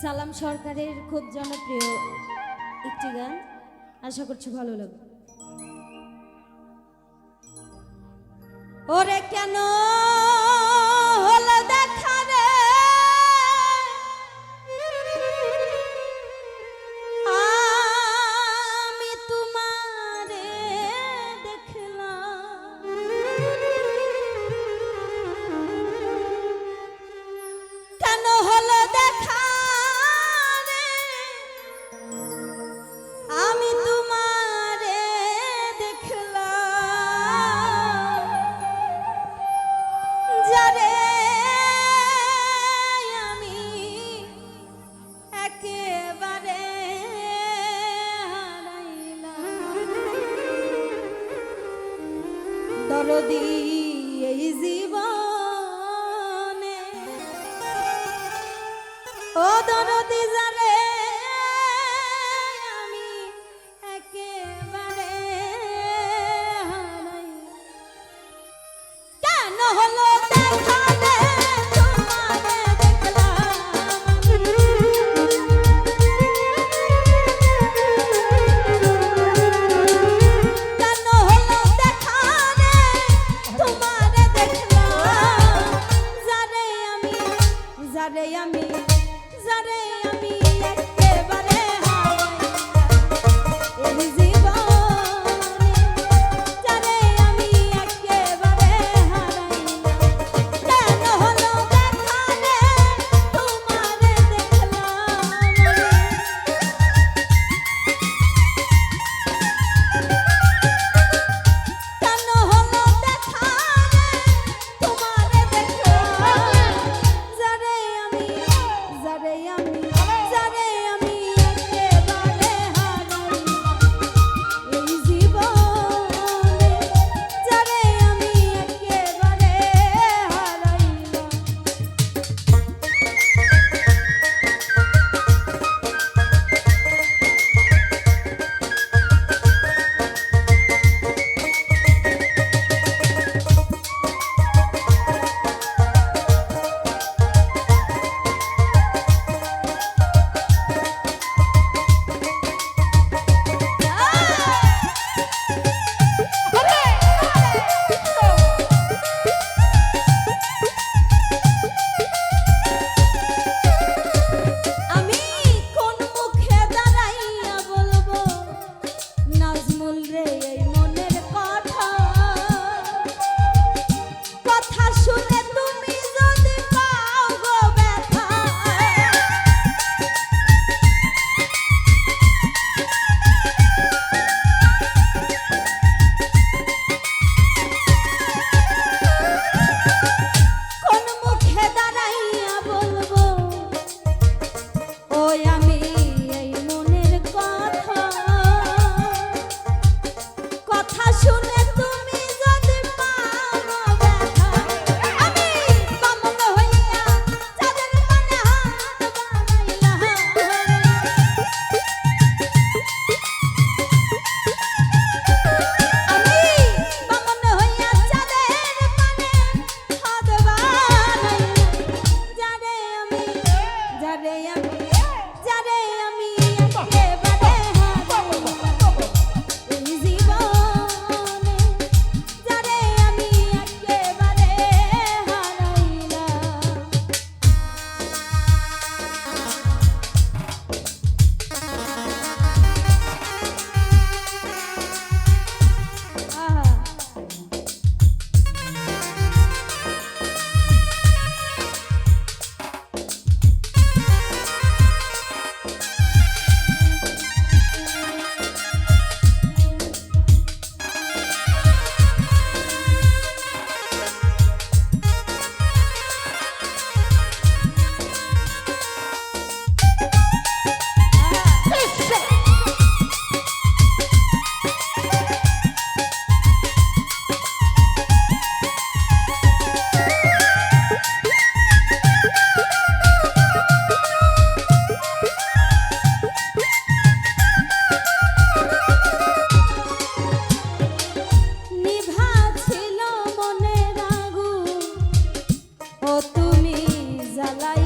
সালাম সরকারের খুব জনপ্রিয় একটি গান। আশা করছি ভালো লাগবে। ওরে কেন হলো দিয়ে জীবনে। ও দন ও তুমি জ্বালাই